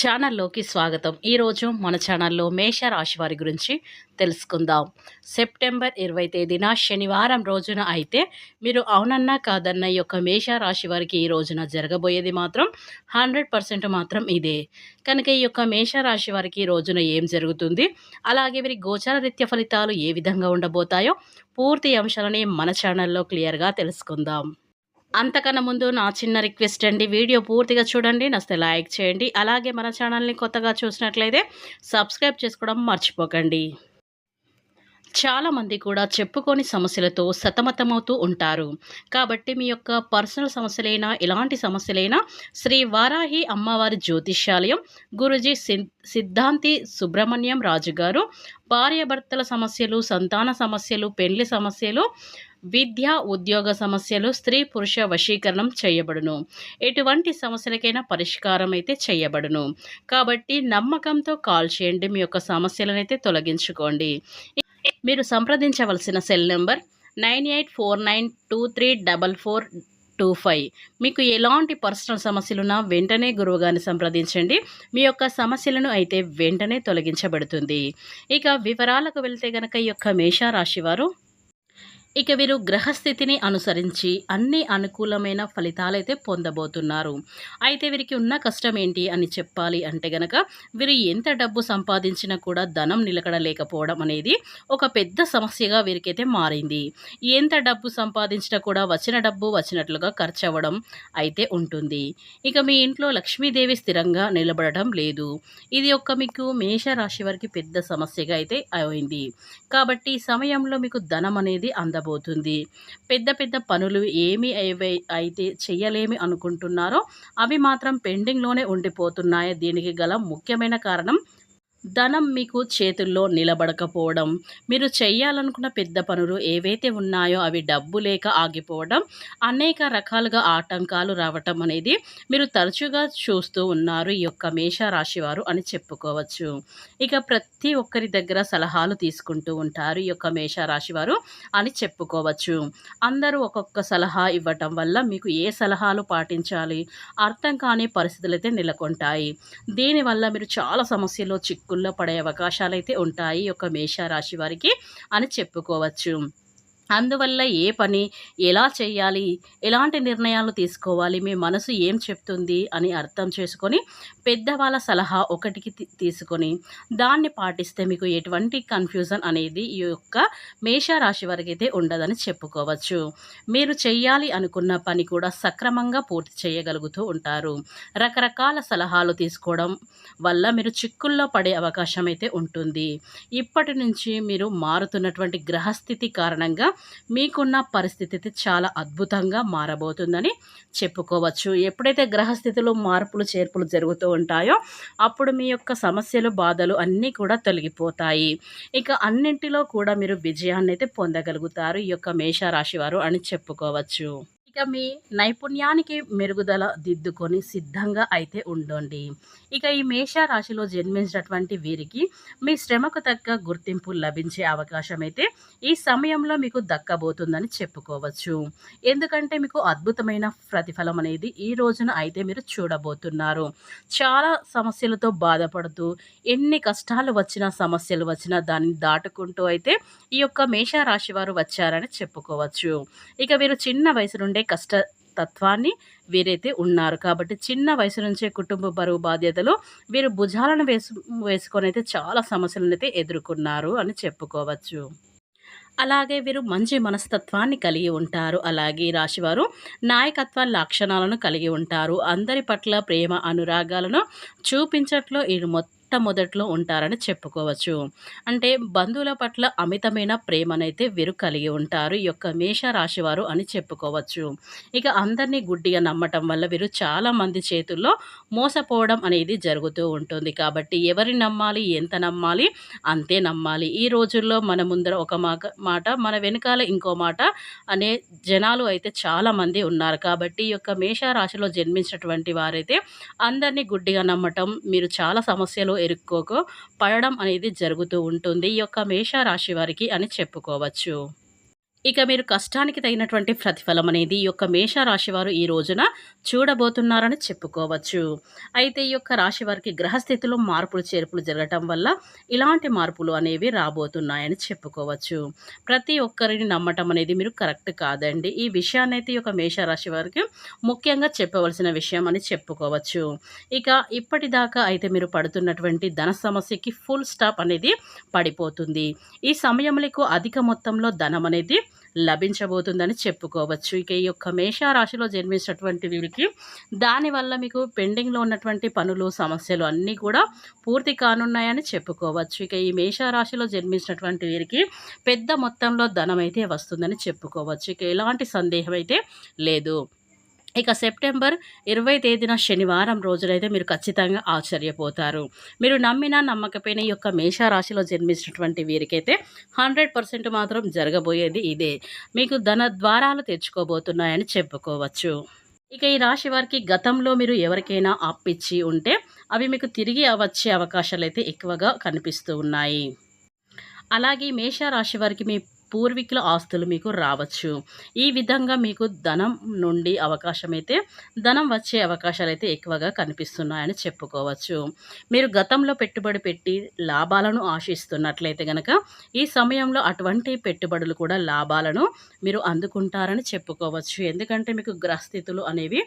ఛానల్లోకి స్వాగతం. ఈరోజు మన ఛానల్లో మేషరాశి వారి గురించి తెలుసుకుందాం. సెప్టెంబర్ ఇరవై తేదీన శనివారం రోజున అయితే మీరు అవునన్నా కాదన్న ఈ యొక్క మేష రాశి వారికి ఈ రోజున జరగబోయేది మాత్రం హండ్రెడ్ పర్సెంట్ మాత్రం ఇదే. కనుక ఈ యొక్క మేష రాశి వారికి ఈ రోజున ఏం జరుగుతుంది? అలాగే వీరి గోచర రీత్య ఫలితాలు ఏ విధంగా ఉండబోతాయో పూర్తి అంశాలని మన ఛానల్లో క్లియర్గా తెలుసుకుందాం. అంతకన్నా ముందు నా చిన్న రిక్వెస్ట్ అండి. వీడియో పూర్తిగా చూడండి నస్తే లైక్ చేయండి. అలాగే మన ఛానల్ని కొత్తగా చూసినట్లయితే సబ్స్క్రైబ్ చేసుకోవడం మర్చిపోకండి. చాలామంది కూడా చెప్పుకోని సమస్యలతో సతమతమవుతూ ఉంటారు. కాబట్టి మీ యొక్క పర్సనల్ సమస్యలైనా ఎలాంటి సమస్యలైనా శ్రీ వారాహి అమ్మవారి జ్యోతిష్యాలయం గురుజీ సిద్ధాంతి సుబ్రహ్మణ్యం రాజు గారు భార్యాభర్తల సమస్యలు సంతాన సమస్యలు పెళ్ళి సమస్యలు విద్య ఉద్యోగ సమస్యలు స్త్రీ పురుష వశీకరణం చేయబడును. ఎటువంటి సమస్యలకైనా పరిష్కారం అయితే చేయబడును. కాబట్టి నమ్మకంతో కాల్ చేయండి. మీ యొక్క సమస్యలనైతే తొలగించుకోండి. మీరు సంప్రదించవలసిన cell number nine eight four nine two three double four two five. మీకు ఎలాంటి పర్సనల్ సమస్యలున్నా వెంటనే గురువుగారిని సంప్రదించండి. మీ యొక్క సమస్యలను అయితే వెంటనే తొలగించబడుతుంది. ఇక వివరాలకు వెళ్తే గనక ఈ యొక్క మేషారాశి వారు ఇక వీరు గ్రహస్థితిని అనుసరించి అన్ని అనుకూలమైన ఫలితాలైతే పొందబోతున్నారు. అయితే వీరికి ఉన్న కష్టం ఏంటి అని చెప్పాలి అంటే గనక వీరు ఎంత డబ్బు సంపాదించినా కూడా ధనం నిలకడలేకపోవడం అనేది ఒక పెద్ద సమస్యగా వీరికైతే మారింది. ఎంత డబ్బు సంపాదించినా కూడా వచ్చిన డబ్బు వచ్చినట్లుగా ఖర్చు అవ్వడం అయితే ఉంటుంది. ఇక మీ ఇంట్లో లక్ష్మీదేవి స్థిరంగా నిలబడటం లేదు. ఇది ఒక మీకు మేషరాశి వారికి పెద్ద సమస్యగా అయితే అయింది. కాబట్టి ఈ సమయంలో మీకు ధనం అనేది అంద ఉండబోతుంది పెద్ద పెద్ద పనులు ఏమి అయితే చెయ్యలేమి అనుకుంటున్నారో అవి మాత్రం పెండింగ్లోనే ఉండిపోతున్నాయి. దీనికి గల ముఖ్యమైన కారణం ధనం మీకు చేతుల్లో నిలబడకపోవడం మీరు చేయాలనుకున్న పెద్ద పనులు ఏవైతే ఉన్నాయో అవి డబ్బు లేక ఆగిపోవడం అనేక రకాలుగా ఆటంకాలు రావటం అనేది మీరు తరచుగా చూస్తూ ఉన్నారు ఈ యొక్క మేషరాశి వారు అని చెప్పుకోవచ్చు. ఇక ప్రతి ఒక్కరి దగ్గర సలహాలు తీసుకుంటూ ఉంటారు ఈ యొక్క మేషరాశి వారు అని చెప్పుకోవచ్చు. అందరూ ఒక్కొక్క సలహా ఇవ్వటం వల్ల మీకు ఏ సలహాలు పాటించాలి అర్థం కాని పరిస్థితులు అయితే నెలకొంటాయి. దీనివల్ల మీరు చాలా సమస్యలు చిక్కు చిక్కుల్లో పడే అవకాశాలు అయితే ఉంటాయి. ఒక మేష మేషరాశి వారికి అని చెప్పుకోవచ్చు. అందువల్ల ఏ పని ఎలా చేయాలి? ఎలాంటి నిర్ణయాలు తీసుకోవాలి? మీ మనసు ఏం చెప్తుంది? అని అర్థం చేసుకొని పెద్దవాళ్ళ సలహా ఒకటికి తీసుకొని దాన్ని పాటిస్తే మీకు ఎటువంటి కన్ఫ్యూజన్ అనేది ఈ యొక్క మేషరాశి వరకు అయితే ఉండదని చెప్పుకోవచ్చు. మీరు చేయాలి అనుకున్న పని కూడా సక్రమంగా పూర్తి చేయగలుగుతూ ఉంటారు. రకరకాల సలహాలు తీసుకోవడం వల్ల మీరు చిక్కుల్లో పడే అవకాశం అయితే ఉంటుంది. ఇప్పటి నుంచి మీరు మారుతున్నటువంటి గ్రహస్థితి కారణంగా మీకున్న పరిస్థితి చాలా అద్భుతంగా మారబోతుందని చెప్పుకోవచ్చు. ఎప్పుడైతే గ్రహస్థితిలో మార్పులు చేర్పులు జరుగుతూ ఉంటాయో అప్పుడు మీ యొక్క సమస్యలు బాధలు అన్నీ కూడా తొలగిపోతాయి. ఇక అన్నింటిలో కూడా మీరు విజయాన్ని అయితే పొందగలుగుతారు ఈ యొక్క మేషరాశి వారు అని చెప్పుకోవచ్చు. ఇక మీ నైపుణ్యానికి మెరుగుదల దిద్దుకొని సిద్ధంగా అయితే ఉండండి. ఇక ఈ మేష రాశిలో జన్మించినటువంటి వీరికి మీ శ్రమకు తగ్గ గుర్తింపు లభించే అవకాశం అయితే ఈ సమయంలో మీకు దక్కబోతుందని చెప్పుకోవచ్చు. ఎందుకంటే మీకు అద్భుతమైన ప్రతిఫలం అనేది ఈ రోజున అయితే మీరు చూడబోతున్నారు. చాలా సమస్యలతో బాధపడుతూ ఎన్ని కష్టాలు వచ్చినా సమస్యలు వచ్చినా దాన్ని దాటుకుంటూ అయితే ఈ యొక్క మేష రాశి వారు వచ్చారని చెప్పుకోవచ్చు. ఇక వీరు చిన్న వయసు నుండే కష్ట తత్వాన్ని వీరైతే ఉన్నారు. కాబట్టి చిన్న వయసు నుంచే కుటుంబ బరువు బాధ్యతలు వీరు భుజాలను వేసు వేసుకొని అయితే చాలా సమస్యలను అయితే ఎదుర్కొన్నారు అని చెప్పుకోవచ్చు. అలాగే వీరు మంచి మనస్తత్వాన్ని కలిగి ఉంటారు. అలాగే రాశివారు నాయకత్వ లక్షణాలను కలిగి ఉంటారు. అందరి పట్ల ప్రేమ అనురాగాలను చూపించట్లో వీరు మొత్తం మొట్టమొదట్లో ఉంటారని చెప్పుకోవచ్చు. అంటే బంధువుల పట్ల అమితమైన ప్రేమనైతే వీరు కలిగి ఉంటారు. ఈ యొక్క మేష రాశివారు అని చెప్పుకోవచ్చు. ఇక అందరినీ గుడ్డిగా నమ్మటం వల్ల వీరు చాలామంది చేతుల్లో మోసపోవడం అనేది జరుగుతూ ఉంటుంది. కాబట్టి ఎవరిని నమ్మాలి ఎంత నమ్మాలి అంతే నమ్మాలి. ఈ రోజుల్లో మన ముందర ఒక మాట మన వెనకాల ఇంకో మాట అనే జనాలు అయితే చాలామంది ఉన్నారు. కాబట్టి ఈ యొక్క మేష రాశిలో జన్మించినటువంటి వారైతే అందరినీ గుడ్డిగా నమ్మటం మీరు చాలా సమస్యలు ఇరుక్కోకో పడడం అనేది జరుగుతూ ఉంటుంది. ఈ యొక్క మేషరాశి వారికి అని చెప్పుకోవచ్చు. ఇక మీరు కష్టానికి తగినటువంటి ప్రతిఫలం అనేది ఈ యొక్క మేషరాశి వారు ఈ రోజున చూడబోతున్నారని చెప్పుకోవచ్చు. అయితే ఈ యొక్క రాశి వారికి గ్రహస్థితిలో మార్పులు చేర్పులు జరగటం వల్ల ఇలాంటి మార్పులు అనేవి రాబోతున్నాయని చెప్పుకోవచ్చు. ప్రతి ఒక్కరిని నమ్మటం అనేది మీరు కరెక్ట్ కాదండి. ఈ విషయాన్ని అయితే ఈ యొక్క మేషరాశి వారికి ముఖ్యంగా చెప్పవలసిన విషయం అని చెప్పుకోవచ్చు. ఇక ఇప్పటిదాకా అయితే మీరు పడుతున్నటువంటి ధన సమస్యకి ఫుల్ స్టాప్ అనేది పడిపోతుంది. ఈ సమయంలో అధిక మొత్తంలో ధనం అనేది లభించబోతుందని చెప్పుకోవచ్చు. ఇక ఈ యొక్క మేషారాశిలో జన్మించినటువంటి వీరికి దానివల్ల మీకు పెండింగ్లో ఉన్నటువంటి పనులు సమస్యలు అన్నీ కూడా పూర్తి కానున్నాయని చెప్పుకోవచ్చు. ఇక ఈ మేషారాశిలో జన్మించినటువంటి వీరికి పెద్ద మొత్తంలో ధనం అయితే వస్తుందని చెప్పుకోవచ్చు. ఇక ఎలాంటి సందేహం అయితే లేదు. ఇక సెప్టెంబర్ ఇరవై తేదీన శనివారం రోజులైతే మీరు ఖచ్చితంగా ఆశ్చర్యపోతారు. మీరు నమ్మిన నమ్మకపోయిన ఈ యొక్క మేషరాశిలో జన్మించినటువంటి వీరికైతే హండ్రెడ్ పర్సెంట్ మాత్రం జరగబోయేది ఇదే. మీకు ధన ద్వారాలు తెచ్చుకోబోతున్నాయని చెప్పుకోవచ్చు. ఇక ఈ రాశి వారికి గతంలో మీరు ఎవరికైనా అప్పిచ్చి ఉంటే అవి మీకు తిరిగి వచ్చే అవకాశాలు అయితే ఎక్కువగా కనిపిస్తూ ఉన్నాయి. అలాగే మేషరాశి వారికి మీ పూర్వీకుల ఆస్తులు మీకు రావచ్చు. ఈ విధంగా మీకు ధనం నుండి అవకాశం అయితే ధనం వచ్చే అవకాశాలు అయితే ఎక్కువగా కనిపిస్తున్నాయని చెప్పుకోవచ్చు. మీరు గతంలో పెట్టుబడి పెట్టి లాభాలను ఆశిస్తున్నట్లయితే కనుక ఈ సమయంలో అటువంటి పెట్టుబడులు కూడా లాభాలను మీరు అందుకుంటారని చెప్పుకోవచ్చు. ఎందుకంటే మీకు గ్రహస్థితులు అనేవి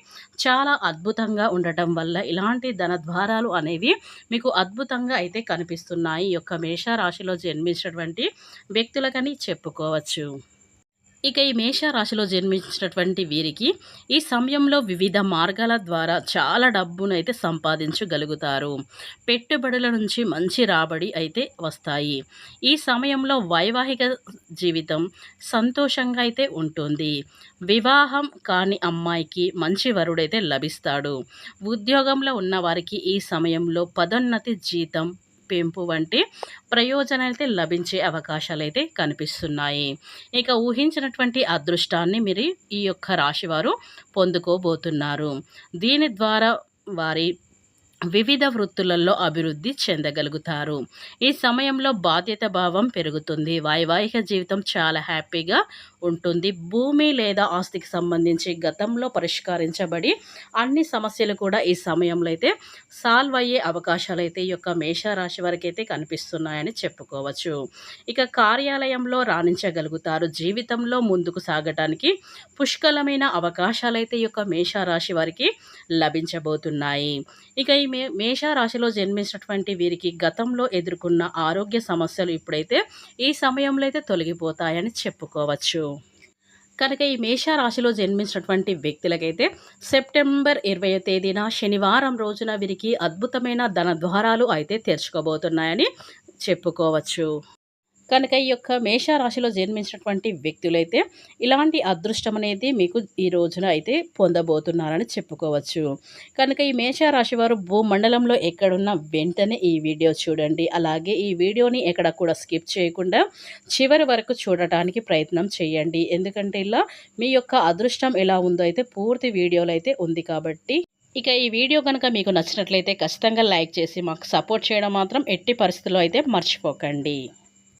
చాలా అద్భుతంగా ఉండటం వల్ల ఇలాంటి ధన ద్వారాలు అనేవి మీకు అద్భుతంగా అయితే కనిపిస్తున్నాయి. ఈ యొక్క మేషరాశిలో జన్మించినటువంటి వ్యక్తులకని చెప్పు చెప్పుకోవచ్చు. ఇక ఈ మేషరాశిలో జన్మించినటువంటి వీరికి ఈ సమయంలో వివిధ మార్గాల ద్వారా చాలా డబ్బును అయితే సంపాదించగలుగుతారు. పెట్టుబడుల నుంచి మంచి రాబడి అయితే వస్తాయి. ఈ సమయంలో వైవాహిక జీవితం సంతోషంగా అయితే ఉంటుంది. వివాహం కాని అమ్మాయికి మంచి వరుడైతే లభిస్తాడు. ఉద్యోగంలో ఉన్నవారికి ఈ సమయంలో పదోన్నతి జీతం పెంపు వంటి ప్రయోజనాలు అయితే లభించే అవకాశాలు అయితే కనిపిస్తున్నాయి. ఇక ఊహించినటువంటి అదృష్టాన్ని మీరు ఈ యొక్క రాశివారు పొందుకోబోతున్నారు. దీని ద్వారా వారి వివిధ వృత్తులలో అభివృద్ధి చెందగలుగుతారు. ఈ సమయంలో బాధ్యత భావం పెరుగుతుంది. వైవాహిక జీవితం చాలా హ్యాపీగా ఉంటుంది. భూమి లేదా ఆస్తికి సంబంధించి గతంలో పరిష్కరించబడి అన్ని సమస్యలు కూడా ఈ సమయంలో అయితే సాల్వ్ అయ్యే అవకాశాలు అయితే ఈ యొక్క మేషరాశి వారికి అయితే కనిపిస్తున్నాయని చెప్పుకోవచ్చు. ఇక కార్యాలయంలో రాణించగలుగుతారు. జీవితంలో ముందుకు సాగటానికి పుష్కలమైన అవకాశాలు అయితే ఈ యొక్క మేషరాశి వారికి లభించబోతున్నాయి. ఇక ఈ మే మేషరాశిలో జన్మించినటువంటి వీరికి గతంలో ఎదుర్కొన్న ఆరోగ్య సమస్యలు ఇప్పుడైతే ఈ సమయంలో అయితే తొలగిపోతాయని చెప్పుకోవచ్చు. కనుక ఈ మేషరాశిలో జన్మించినటువంటి వ్యక్తులకైతే సెప్టెంబర్ ఇరవై తేదీన శనివారం రోజున వీరికి అద్భుతమైన ధన ద్వారాలు అయితే తెరుచుకోబోతున్నాయని చెప్పుకోవచ్చు. కనుక ఈ యొక్క మేషరాశిలో జన్మించినటువంటి వ్యక్తులైతే ఇలాంటి అదృష్టం అనేది మీకు ఈ రోజున అయితే పొందబోతున్నారని చెప్పుకోవచ్చు. కనుక ఈ మేషరాశి వారు భూమండలంలో ఎక్కడున్న వెంటనే ఈ వీడియో చూడండి. అలాగే ఈ వీడియోని ఎక్కడ కూడా స్కిప్ చేయకుండా చివరి వరకు చూడటానికి ప్రయత్నం చేయండి. ఎందుకంటే ఇలా మీ యొక్క అదృష్టం ఎలా ఉందో అయితే పూర్తి వీడియోలో అయితే ఉంది కాబట్టి. ఇక ఈ వీడియో కనుక మీకు నచ్చినట్లయితే ఖచ్చితంగా లైక్ చేసి మాకు సపోర్ట్ చేయడం మాత్రం ఎట్టి పరిస్థితుల్లో అయితే మర్చిపోకండి.